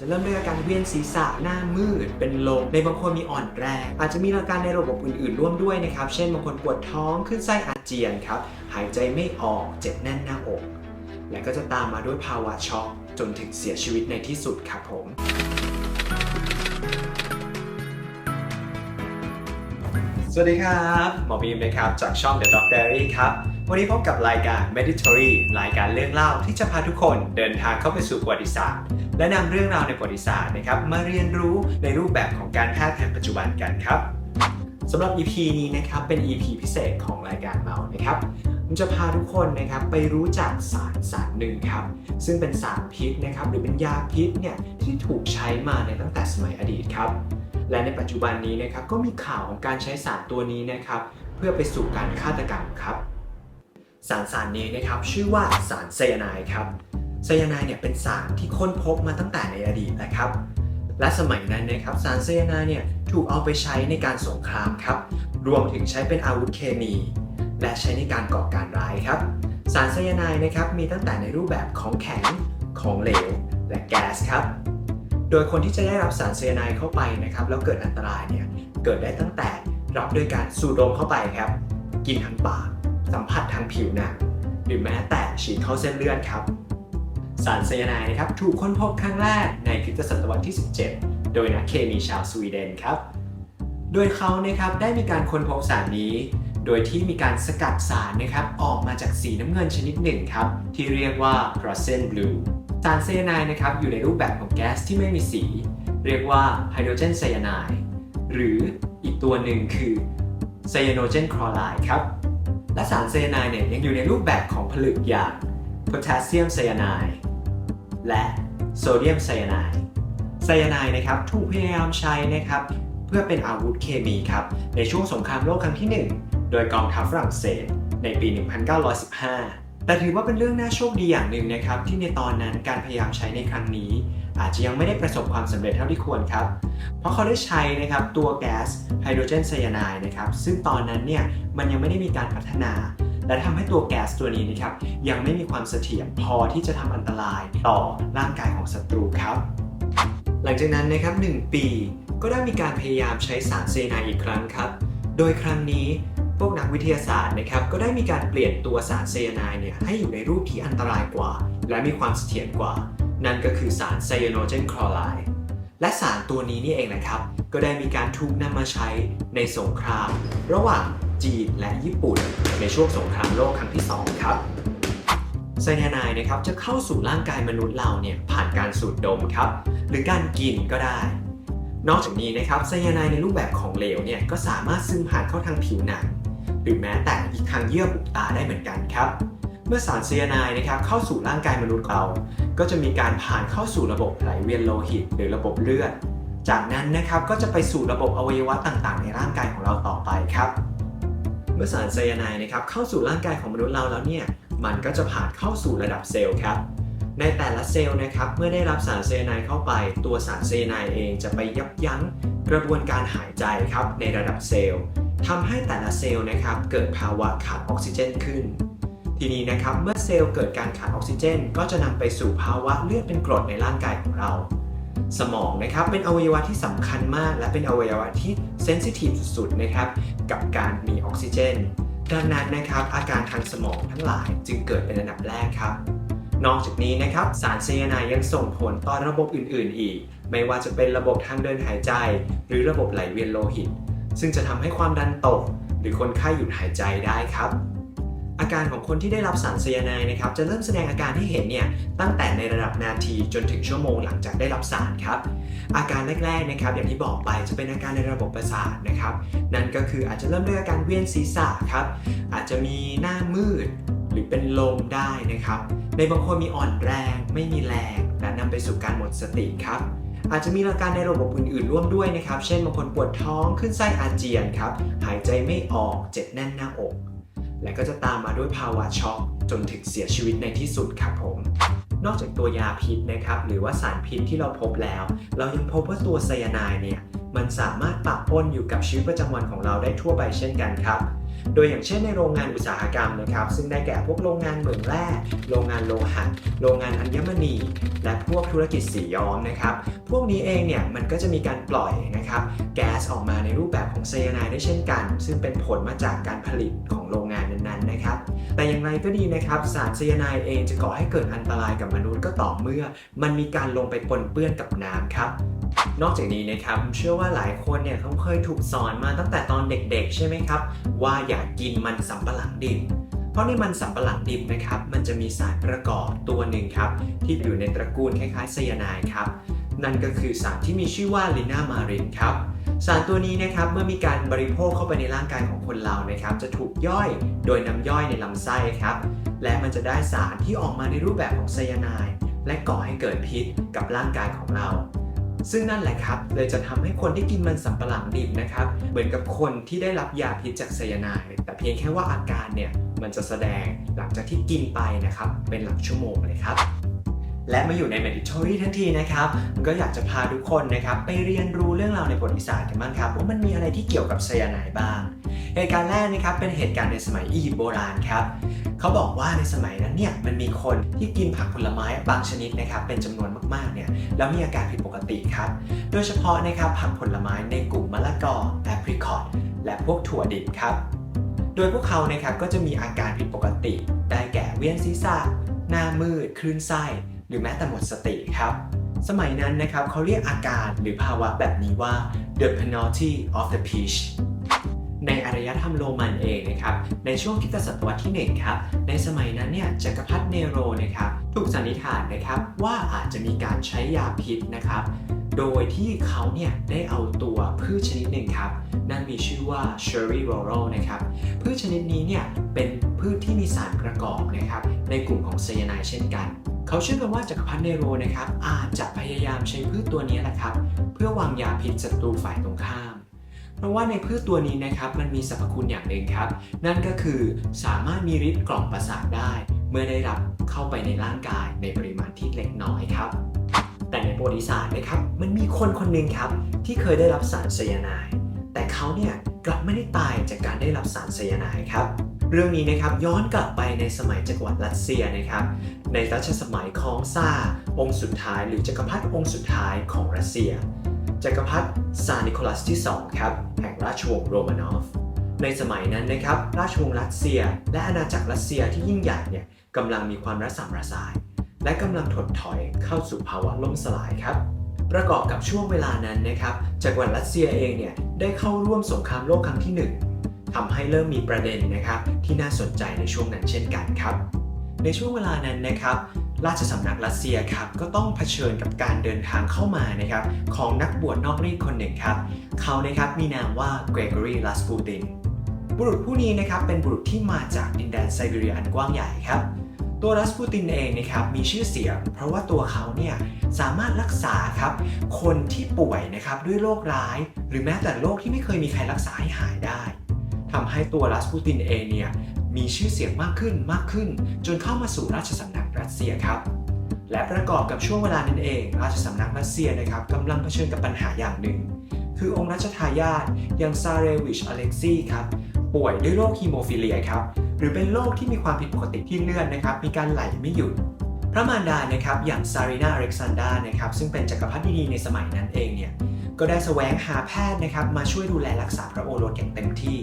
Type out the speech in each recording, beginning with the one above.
จะเริ่มด้วยอาการเวียนศีรษะหน้ามืด เป็นลมในบางคนมีอ่อนแรง อาจจะมีอาการในระบบอื่นๆ ร่วมด้วยนะครับ เช่นบางคนปวดท้องขึ้นไส้อาเจียนครับ หายใจไม่ออกเจ็บแน่นหน้าอก และก็จะตามมาด้วยภาวะช็อกจนถึงเสียชีวิตในที่สุดครับผมสวัสดีครับ หมอบีมนะครับ จากช่อง The Doc Diary ครับ วันนี้พบกับรายการ Meditory รายการเรื่องเล่าที่จะพาทุกคนเดินทางเข้าไปสู่ประวัติศาสตร์ และนำเรื่องราวในประวัติศาสตร์นะครับมาเรียนรู้ในรูปแบบของการแพทย์แผนปัจจุบันกันครับสำหรับ EP นี้นะครับเป็น EP พิเศษของรายการเรานะครับผมจะพาทุกคนนะครับไปรู้จักสารสารหนึ่งครับ ซึ่งเป็นสารพิษนะครับหรือเป็นยาพิษเนี่ยที่ถูกใช้มาในตั้งแต่สมัยอดีตครับ และในปัจจุบันนี้นะครับก็มีข่าวของการใช้สารตัวนี้นะครับ เพื่อไปสู่การฆาตกรรมครับ สารสารนี้นะครับชื่อว่าสารไซยาไนด์ครับไซยาไนด์เนี่ยเป็นสารที่ค้นพบมาตั้งแต่ในอดีตนะครับและสมัยนั้นนะครับสารไซยาไนด์เนี่ยถูกเอาไปใช้ในการสงครามครับรวมถึงใช้เป็นอาวุธเคมี และใช้ในการก่อการร้ายครับสารไซยาไนด์นะครับมีตั้งแต่ในรูปแบบของแข็งของเหลว และแก๊สครับโดยคนที่จะได้รับสารไซยาไนด์เข้าไปนะครับแล้วเกิดอันตรายเนี่ยเกิดได้ตั้งแต่รับด้วยการสูดดมเข้าไปครับ กินทางปาก สัมผัสทางผิวหนังหรือแม้แต่ฉีดเข้าเส้นเลือดครับ สารไซยาไนด์นะครับถูกค้นพบครั้งแรกในคริสตศตวรรษที่ 17 โดยนักเคมีชาวสวีเดนครับ โดยเขานะครับได้มีการค้นพบสารนี้ โดยที่มีการสกัดสารนะครับออกมาจากสีน้ำเงินชนิดหนึ่งครับ ที่เรียกว่า p r o s e n blue สารไซยาไนด์นะครับอยู่ในรูปแบบของแก๊สที่ไม่มีสี เรียกว่าไฮโดรเจนไซยาไนด์หรืออีกตัวหนึ่งคือไซยาโนเจนคลอไรด์ครับ และสารไซยาไนด์เนี่ยยังอยู่ในรูปแบบของผลึกอย่างโพแทสเซียมไซยาไนด์และโซเดียมไซยาไนด์ไซยาไนด์นะครับถูกพยายามใช้นะครับเพื่อเป็นอาวุธเคมีครับในช่วงสงครามโลกครั้งที่ 1 โดยกองทัพฝรั่งเศสในปี 1915 แต่ถือว่าเป็นเรื่องน่าโชคดีอย่างหนึ่งนะครับที่ในตอนนั้นการพยายามใช้ในครั้งนี้ อาจจะยังไม่ได้ประสบความสำเร็จเท่าที่ควรครับ เพราะเขาได้ใช้นะครับตัวแก๊สไฮโดรเจนไซยาไนด์นะครับซึ่งตอนนั้นเนี่ยมันยังไม่ได้มีการพัฒนา และทำให้ตัวแก๊สตัวนี้นะครับยังไม่มีความเสถียรพอที่จะทำอันตรายต่อร่างกายของศัตรูครับ หลังจากนั้นนะครับ1ปีก็ได้มีการพยายามใช้สารไซยาไนด์อีกครั้งครับ โดยครั้งนี้พวกนักวิทยาศาสตร์นะครับก็ได้มีการเปลี่ยนตัวสารไซยาไนด์เนี่ยให้อยู่ในรูปที่อันตรายกว่า และมีความเสถียรกว่า นั่นก็คือสารไซยาโนเจนคลอไรด์และสารตัวนี้นี่เองนะครับ ก็ได้มีการถูกนำมาใช้ในสงคราม ระหว่างจีนและญี่ปุ่น ในช่วงสงครามโลกครั้งที่ 2 ครับไซยาไนด์นะครับจะเข้าสู่ร่างกายมนุษย์เราเนี่ยผ่านการสูดดมครับ หรือการกินก็ได้ นอกจากนี้นะครับไซยาไนด์ในรูปแบบของเหลวเนี่ยก็สามารถซึมผ่านเข้าทางผิวหนังหรือแม้แต่อีกทางเยื่อบุตาได้เหมือนกันครับ เมื่อสารไซยาไนด์นะครับเข้าสู่ร่างกายมนุษย์เรา ก็จะมีการผ่านเข้าสู่ระบบไหลเวียนโลหิต หรือระบบเลือด จากนั้นนะครับก็จะไปสู่ระบบอวัยวะต่างๆ ในร่างกายของเราต่อไปครับ เมื่อสารไซยาไนด์นะครับเข้าสู่ร่างกายของมนุษย์เราแล้วเนี่ยมันก็จะผ่านเข้าสู่ระดับเซลล์ครับในแต่ละเซลล์นะครับเมื่อได้รับสารไซยาไนด์เข้าไป ตัวสารไซยาไนด์เองจะไปยับยั้งกระบวนการหายใจครับในระดับเซลล์ทำให้แต่ละเซลล์นะครับเกิดภาวะขาดออกซิเจนขึ้น ทีนี้นะครับเมื่อเซลล์เกิดการขาดออกซิเจน ก็จะนำไปสู่ภาวะเลือดเป็นกรดในร่างกายของเรา สมองนะครับเป็นอวัยวะที่สำคัญมาก และเป็นอวัยวะที่เซนซิทีฟสุดๆนะครับกับการมีออกซิเจน ดังนั้นนะครับอาการทางสมองทั้งหลายจึงเกิดเป็นอันดับแรกครับ นอกจากนี้นะครับสารไซยาไนยังส่งผลต่อระบบอื่น ๆ อีก ไม่ว่าจะเป็นระบบทางเดินหายใจ หรือระบบไหลเวียนโลหิต ซึ่งจะทำให้ความดันตก หรือคนไข้หยุดหายใจได้ครับ อาการของคนที่ได้รับสารไซยาไนด์นะครับจะเริ่มแสดงอาการที่เห็นเนี่ยตั้งแต่ในระดับนาทีจนถึงชั่วโมงหลังจากได้รับสารครับอาการแรกๆนะครับอย่างที่บอกไปจะเป็นอาการในระบบประสาทนะครับนั่นก็คืออาจจะเริ่มด้วยอาการเวียนศีรษะครับอาจจะมีหน้ามืดหรือเป็นลมได้นะครับในบางคนมีอ่อนแรง ไม่มีแรงและนำไปสู่การหมดสติครับอาจจะมีอาการในระบบอื่นๆ ร่วมด้วยนะครับ เช่นบางคนปวดท้อง ขึ้นไส้อาเจียนครับ หายใจไม่ออก เจ็บแน่นหน้าอก และก็จะตามมาด้วยภาวะช็อกจนถึงเสียชีวิตในที่สุดครับผมนอกจากตัวยาพิษนะครับหรือว่าสารพิษที่เราพบแล้ว เรายังพบว่าตัวไซยาไนด์เนี่ยมันสามารถปะปนอยู่กับชีวิตประจำวันของเราได้ทั่วไปเช่นกันครับ โดยอย่างเช่นในโรงงานอุตสาหกรรมนะครับ ซึ่งได้แก่พวกโรงงานเหมืองแร่โรงงานโลหะโรงงานอัญมณี และพวกธุรกิจสีย้อมนะครับ พวกนี้เองเนี่ยมันก็จะมีการปล่อยนะครับ แก๊สออกมาในรูปแบบของไซยาไนด์ได้เช่นกัน ซึ่งเป็นผลมาจากการผลิตของโรงงาน นั้นๆนะครับ แต่อย่างไรก็ดีนะครับสารไซยาไนด์เองจะก่อให้เกิดอันตรายกับมนุษย์ก็ต่อเมื่อ มันมีการลงไปปนเปื้อนกับน้ำครับนอกจากนี้นะครับเชื่อว่าหลายคนเนี่ยเขาเคยถูกสอนมาตั้งแต่ตอนเด็กๆ ใช่ไหมครับ ว่าอย่ากกินมันสำปะหลังดิบเพราะในมันสำปะหลังดิบนะครับมันจะมีสารประกอบตัวหนึ่งครับที่อยู่ในตระกูลคล้ายๆไซยาไนด์ครับนั่นก็คือสารที่มีชื่อว่าลินามารินครับ สารตัวนี้นะครับเมื่อมีการบริโภคเข้าไปในร่างกายของคนเรานะครับ จะถูกย่อยโดยน้ำย่อยในลำไส้ครับ และมันจะได้สารที่ออกมาในรูปแบบของไซยาไนด์และก่อให้เกิดพิษกับร่างกายของเรา ซึ่งนั่นแหละครับเลยจะทำให้คนที่กินมันสำปะหลังดิบนะครับ เหมือนกับคนที่ได้รับยาพิษจากไซยาไนด์แต่เพียงแค่ว่าอาการเนี่ยมันจะแสดงหลังจากที่กินไปนะครับเป็นหลักชั่วโมงเลยครับ และมาอยู่ใน Meditory ทั้งทีนะครับก็อยากจะพาทุกคนนะครับไปเรียนรู้เรื่องราวในประวัติศาสตร์กันบ้างครับว่ามันมีอะไรที่เกี่ยวกับไซยาไนด์บ้าง เหตุการณ์แรกนะครับเป็นเหตุการณ์ในสมัยอียิปต์โบราณครับเขาบอกว่าในสมัยนั้นเนี่ยมันมีคนที่กินผักผลไม้บางชนิดนะครับเป็นจำนวนมากๆเนี่ยแล้วมีอาการผิดปกติครับ โดยเฉพาะนะครับผักผลไม้ในกลุ่มมะละกอแอปริคอตและพวกถั่วดิบครับ โดยพวกเขานะครับก็จะมีอาการผิดปกติ ได้แก่เวียนศีรษะ หน้ามืด คลื่นไส้ หรือแม้แต่หมดสติครับ สมัยนั้นนะครับเขาเรียกอาการหรือภาวะแบบนี้ว่า the penalty of the peach ในอารยธรรมโรมันเองนะครับ ในช่วงคริสตศตวรรษที่1ครับ ในสมัยนั้นเนี่ยจักรพรรดิเนโรนะครับถูกสันนิษฐานนะครับว่าอาจจะมีการใช้ยาพิษนะครับ โดยที่เขาเนี่ยได้เอาตัวพืชชนิดหนึ่งครับ นั่นมีชื่อว่า Cherry Laurel นะครับพืชชนิดนี้เนี่ยเป็นพืชที่มีสารประกอบนะครับในกลุ่มของไซยาไนด์เช่นกัน เขาเชื่อกันว่าจักรพรรดิเนโรนะครับอาจจะพยายามใช้พืชตัวนี้แหละครับ เพื่อวางยาพิษศัตรูฝ่ายตรงข้าม เพราะว่าในพืชตัวนี้นะครับมันมีสรรพคุณอย่างหนึ่งครับ นั่นก็คือสามารถมีฤทธิ์กล่อมประสาทได้ เมื่อได้รับเข้าไปในร่างกายในปริมาณที่เล็กน้อยครับ แต่ในประวัติศาสตร์นะครับมันมีคนคนหนึ่งครับที่เคยได้รับสารไซยาไนด์แต่เขาเนี่ยกลับไม่ได้ตายจากการได้รับสารไซยาไนด์ครับ เรื่องนี้นะครับย้อนกลับไปในสมัยจักรวรรดิรัสเซียนะครับ ในรัชสมัยของซาร์องค์สุดท้ายหรือจักรพรรดิองค์สุดท้ายของรัสเซีย จักรพรรดิซาร์นิโคลัสที่2ครับแห่งราชวงศ์โรมานอฟ ในสมัยนั้นนะครับราชวงศ์รัสเซีย และอาณาจักรรัสเซียที่ยิ่งใหญ่เนี่ยกำลังมีความระสำระสาย และกำลังถดถอยเข้าสู่ภาวะล่มสลายครับประกอบกับช่วงเวลานั้นนะครับจักรวรรดิรัสเซียเองเนี่ยได้เข้าร่วมสงครามโลกครั้งที่หนึ่ง ทำให้เริ่มมีประเด็นนะครับที่น่าสนใจในช่วงนั้นเช่นกันครับ ในช่วงเวลานั้นนะครับราชสำนักรัสเซียครับก็ต้องเผชิญกับการเดินทางเข้ามานะครับของนักบวชนอกรีดคนหนึ่งครับ เขานะครับมีนามว่าเกรกอรีลัสปูตินบุรุษผู้นี้นะครับเป็นบุรุษที่มาจากดินแดนไซบีเรียอันกว้างใหญ่ครับ ตัวรัสปูตินเองนะครับมีชื่อเสียง เพราะว่าตัวเขาเนี่ยสามารถรักษาครับคนที่ป่วยนะครับด้วยโรคร้าย หรือแม้แต่โรคที่ไม่เคยมีใครรักษาให้หายได้ ทำให้ตัวรัสปูตินเองเนี่ยมีชื่อเสียงมากขึ้นมากขึ้น จนเข้ามาสู่ราชสำนักรัสเซียครับและประกอบกับช่วงเวลานั้นเอง ราชสำนักรัสเซียนะครับกำลังเผชิญกับปัญหาอย่างหนึ่ง คือองค์รัชทายาทอย่างซาเรวิชอเล็กซีครับป่วยด้วยโรคฮีโมฟิเลียครับหรือเป็นโรคที่มีความผิดปกติที่เลือดนะครับมีการไหลไม่หยุด พระมารดานะครับอย่างซารีนาอเล็กซานดรานะครับซึ่งเป็นจักรพรรดินีในสมัยนั้นเองเนี่ยก็ได้แสวงหาแพทย์นะครับมาช่วยดูแลรักษาพระโอรสอย่างเต็มที่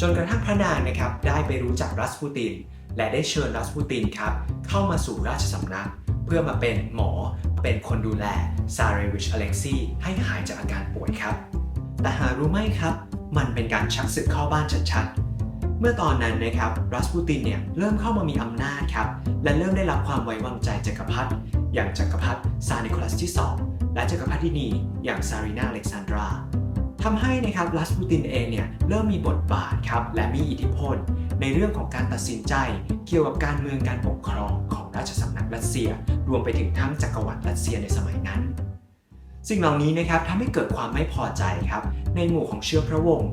จนกระทั่งพระนางนะครับได้ไปรู้จักรัสปูติน และได้เชิญรัสปูตินครับเข้ามาสู่ราชสำนัก เพื่อมาเป็นหมอเป็นคนดูแลซาเรวิชอเล็กซีให้หายจากอาการป่วยครับ แต่หารู้ไหมครับ มันเป็นการชักศึกเข้าบ้านชัดๆ เมื่อตอนนั้นนะครับรัสปูตินเนี่ยเริ่มเข้ามามีอำนาจครับและเริ่มได้รับความไว้วางใจจักรพรรดิอย่างจักรพรรดิซาร์นิโคลัสที่ 2 และจักรพรรดินีอย่างซารีนาอเล็กซานดรา ทำให้นะครับรัสปูตินเองเนี่ยเริ่มมีบทบาทครับและมีอิทธิพล ในเรื่องของการตัดสินใจ เกี่ยวกับการเมืองการปกครองของราชสำนักรัสเซีย รวมไปถึงทั้งจักรวรรดิรัสเซียในสมัยนั้น สิ่งเหล่านี้นะครับทำให้เกิดความไม่พอใจครับในหมู่ของเชื้อพระวงศ์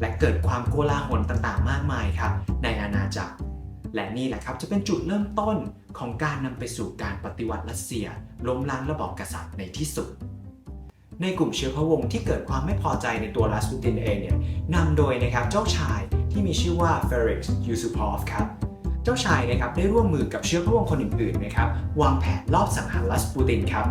และเกิดความโกลาหลต่างๆ มากมายครับในอาณาจักร และนี่แหละครับจะเป็นจุดเริ่มต้นของการนำไปสู่การปฏิวัติรัสเซียล้มล้างระบอบกษัตริย์ในที่สุด ในกลุ่มเชื้อพระวงศ์ที่เกิดความไม่พอใจในตัวรัสปูตินเองเนี่ยนำโดยนะครับเจ้าชายที่มีชื่อว่า Felix Yusupov ครับเจ้าชายนะครับได้ร่วมมือกับเชื้อพระวงศ์คนอื่นๆนะครับวางแผนลอบสังหารรัสปูตินครับ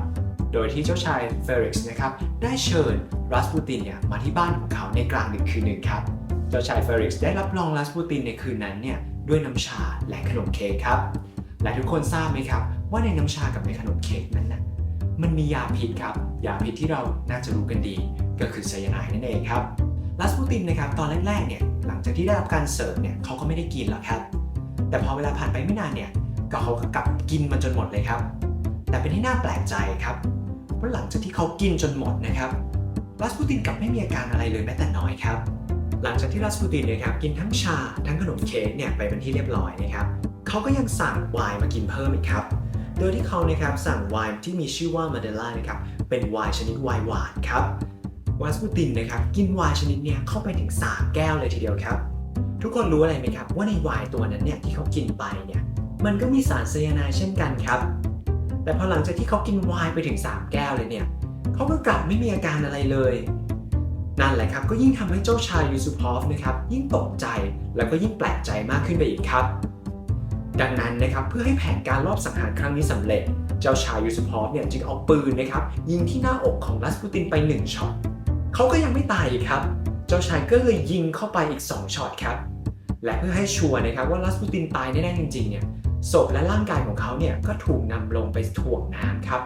โดยที่เจ้าชายเฟริกซ์นะครับได้เชิญรัสปูตินเนี่ยมาที่บ้านของเขาในกลางดึกคืนหนึ่งครับเจ้าชายเฟริกซ์ได้รับรองรัสปูตินในคืนนั้นเนี่ยด้วยน้ำชาและขนมเค้กครับและทุกคนทราบไหมครับว่าในน้ำชากับในขนมเค้กนั้นน่ะ มันมียาพิษครับ ยาพิษที่เราน่าจะรู้กันดี ก็คือไซยาไนด์นั่นเองครับรัสปูตินนะครับตอนแรกๆเนี่ยหลังจากที่ได้รับการเสิร์ฟเนี่ยเขาก็ไม่ได้กินหรอกครับ แต่พอเวลาผ่านไปไม่นานเนี่ยก็เขาก็กลับกินมันจนหมดเลยครับ แต่เป็นที่น่าแปลกใจครับว่าหลังจากที่เขากินจนหมดนะครับรัสปูตินกลับไม่มีอาการอะไรเลยแม้แต่น้อยครับ หลังจากที่รัสปูตินเนะครับกินทั้งชาทั้งขนมเค้กเนี่ยไปเป็นที่เรียบร้อยนะครับเขาก็ยังสั่งไวน์มากินเพิ่มอีกครับ โดยที่เขานะครับสั่งไวน์ที่มีชื่อว่ามาเดล่านะครับเป็นไวน์ชนิดไวน์หวานครับรัสปูตินนะครับกินไวน์ชนิดเนี้ยเข้าไปถึง 3 แก้วเลยทีเดียวครับ ทุกคนรู้อะไรไหมครับ ว่าในไวน์ตัวนั้นเนี่ยที่เขากินไปเนี่ยมันก็มีสารไซยาไนด์เช่นกันครับ แต่พอหลังจากที่เขากินไวน์ไปถึง 3 แก้วเลยเนี่ยเขาก็กลับไม่มีอาการอะไรเลย นั่นแหละครับก็ยิ่งทำให้เจ้าชายยูซุพอฟนะครับยิ่งตกใจแล้วก็ยิ่งแปลกใจมากขึ้นไปอีกครับ ดังนั้นนะครับเพื่อให้แผนการลอบสังหารครั้งนี้สำเร็จ เจ้าชายยูซุพอฟเนี่ยจึงเอาปืนนะครับยิงที่หน้าอกของรัสปูตินไป 1ช็อตเขาก็ยังไม่ตายครับ เจ้าชายก็เลยยิงเข้าไปอีก 2ช็อตครับและเพื่อให้ชัวร์นะครับว่ารัสปูตินตายแน่ๆจริงๆเนี่ยศพและร่างกายของเขาเนี่ยก็ถูกนำลงไปถ่วงน้ำครับ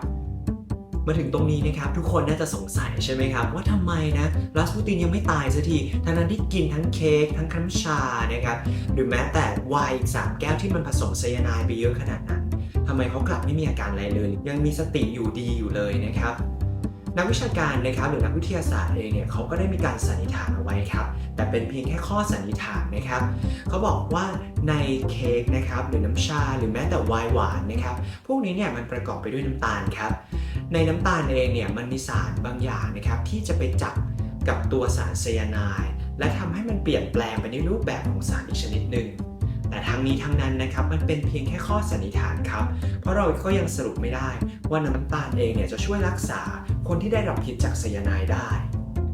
มาถึงตรงนี้นะครับทุกคนน่าจะสงสัยใช่ไหมครับ ว่าทำไมนะรัสปูตินยังไม่ตายสักที ทั้งนั้นที่กินทั้งเค้กทั้งคัมชานะครับหรือแม้แต่ไวน์อีกสามแก้วที่มันผสมไซยาไนด์ไปเยอะขนาดนั้นทำไมเขากลับไม่มีอาการอะไรเลย ยังมีสติอยู่ดีอยู่เลยนะครับนักวิชาการนะครับหรือนักวิทยาศาสตร์เองเนี่ยเขาก็ได้มีการสันนิษฐานเอาไว้ครับ แต่เป็นเพียงแค่ข้อสันนิษฐานนะครับเขาบอกว่าในเค้กนะครับหรือน้ำชา หรือแม้แต่ไวน์หวานนะครับ พวกนี้เนี่ยมันประกอบไปด้วยน้ำตาลครับ ในน้ำตาลเองเนี่ยมันมีสารบางอย่างนะครับที่จะไปจับกับตัวสารไซยาไนด์และทำให้มันเปลี่ยนแปลงไปในรูปแบบของสารอีกชนิดหนึ่งแต่ทั้งนี้ทั้งนั้นนะครับมันเป็นเพียงแค่ข้อสันนิษฐานครับ เพราะเราก็ยังสรุปไม่ได้ว่าน้ำตาลเองเนี่ยจะช่วยรักษาคนที่ได้รับพิษจากไซยาไนด์ได้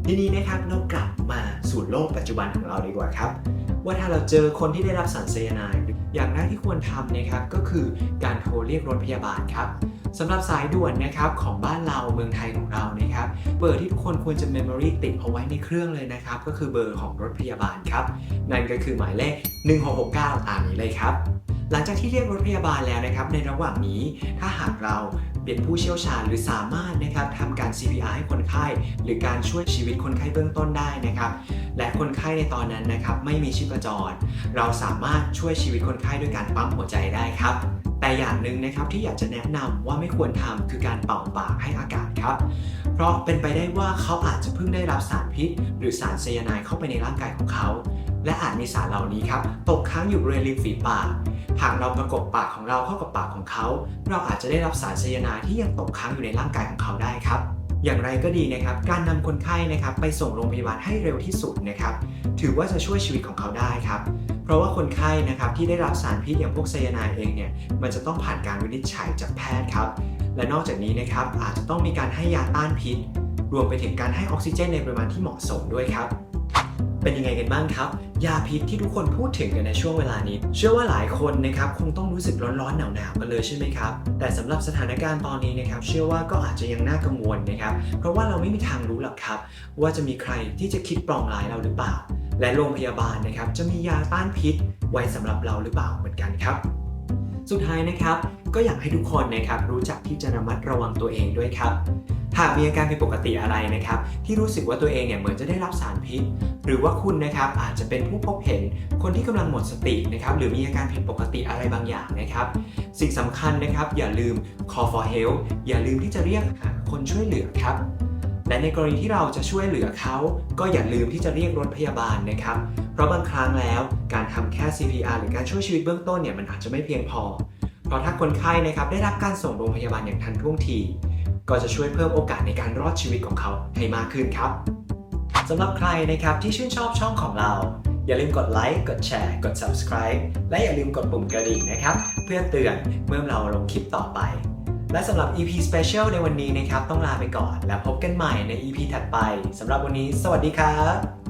ทีนี้นะครับเรากลับมาสู่โลกปัจจุบันของเราดีกว่าครับว่าถ้าเราเจอคนที่ได้รับสารไซยาไนด์อย่างแรกที่ควรทำนะครับก็คือการโทรเรียกรถพยาบาลครับ สำหรับสายด่วนนะครับของบ้านเราเมืองไทยของเรานะครับเบอร์ที่ทุกคนควรจะ memory ติดเอาไว้ในเครื่องเลยนะครับ ก็คือเบอร์ของรถพยาบาลครับ นั่นก็คือหมายเลข 1669 ตามนี้เลยครับ หลังจากที่เรียกรถพยาบาลแล้วนะครับ ในระหว่างนี้ถ้าหากเราเป็นผู้เชี่ยวชาญหรือสามารถนะครับทำการ CPR ให้คนไข้ หรือการช่วยชีวิตคนไข้เบื้องต้นได้นะครับและคนไข้ในตอนนั้นนะครับไม่มีชีพจร เราสามารถช่วยชีวิตคนไข้ด้วยการปั๊มหัวใจได้ครับ แต่อย่างหนึ่งนะครับที่อยากจะแนะนำว่าไม่ควรทำคือการเป่าปากให้อากาศครับ เพราะเป็นไปได้ว่าเขาอาจจะเพิ่งได้รับสารพิษ หรือสารไซยาไนด์เข้าไปในร่างกายของเขา และอาจมีสารเหล่านี้ครับตกค้างอยู่บริเวณริมฝีปาก หากเราประกบปากของเราเข้ากับปากของเขา เราอาจจะได้รับสารไซยาไนด์ที่ยังตกค้างอยู่ในร่างกายของเขาได้ครับอย่างไรก็ดีนะครับ การนำคนไข้นะครับไปส่งโรงพยาบาลให้เร็วที่สุดนะครับ ถือว่าจะช่วยชีวิตของเขาได้ครับ เพราะว่าคนไข้นะครับที่ได้รับสารพิษอย่างพวกไซยาไนด์เองเนี่ยมันจะต้องผ่านการวินิจฉัยจากแพทย์ครับ และนอกจากนี้นะครับอาจจะต้องมีการให้ยาต้านพิษ รวมไปถึงการให้ออกซิเจนในปริมาณที่เหมาะสมด้วยครับเป็นยังไงกันบ้างครับ ยาพิษที่ทุกคนพูดถึงกันในช่วงเวลานี้ เชื่อว่าหลายคนนะครับคงต้องรู้สึกร้อนๆหนาวๆกันเลยใช่ไหมครับ แต่สำหรับสถานการณ์ตอนนี้นะครับ เชื่อว่าก็อาจจะยังน่ากังวลนะครับ เพราะว่าเราไม่มีทางรู้หรอกครับ ว่าจะมีใครที่จะคิดปลองร้ายเราหรือเปล่า และโรงพยาบาลนะครับ จะมียาต้านพิษไว้สำหรับเราหรือเปล่าเหมือนกันครับ สุดท้ายนะครับ ก็อยากให้ทุกคนนะครับรู้จักที่จะระมัดระวังตัวเองด้วยครับหากมีอาการผิดปกติอะไรนะครับ ที่รู้สึกว่าตัวเองเนี่ยเหมือนจะได้รับสารพิษ หรือว่าคุณนะครับอาจจะเป็นผู้พบเห็นคนที่กำลังหมดสตินะครับหรือมีอาการผิดปกติอะไรบางอย่างนะครับ สิ่งสำคัญนะครับ อย่าลืม call for help อย่าลืมที่จะเรียกหาคนช่วยเหลือครับ และในกรณีที่เราจะช่วยเหลือเขา ก็อย่าลืมที่จะเรียกรถพยาบาลนะครับ เพราะบางครั้งแล้วการทำแค่ CPR หรือการช่วยชีวิตเบื้องต้นเนี่ยมันอาจจะไม่เพียงพอ เพราะถ้าคนไข้นะครับได้รับการส่งโรงพยาบาลอย่างทันท่วงที ก็จะช่วยเพิ่มโอกาสในการรอดชีวิตของเขาให้มากขึ้นครับสำหรับใครนะครับที่ชื่นชอบช่องของเรา อย่าลืมกดไลค์กดแชร์ กด subscribe และอย่าลืมกดปุ่มกระดิ่งนะครับ เพื่อเตือนเมื่อเราลงคลิปต่อไป และสำหรับ EP Special ในวันนี้นะครับ ต้องลาไปก่อน แล้วพบกันใหม่ใน EP ถัดไปสำหรับวันนี้ สวัสดีครับ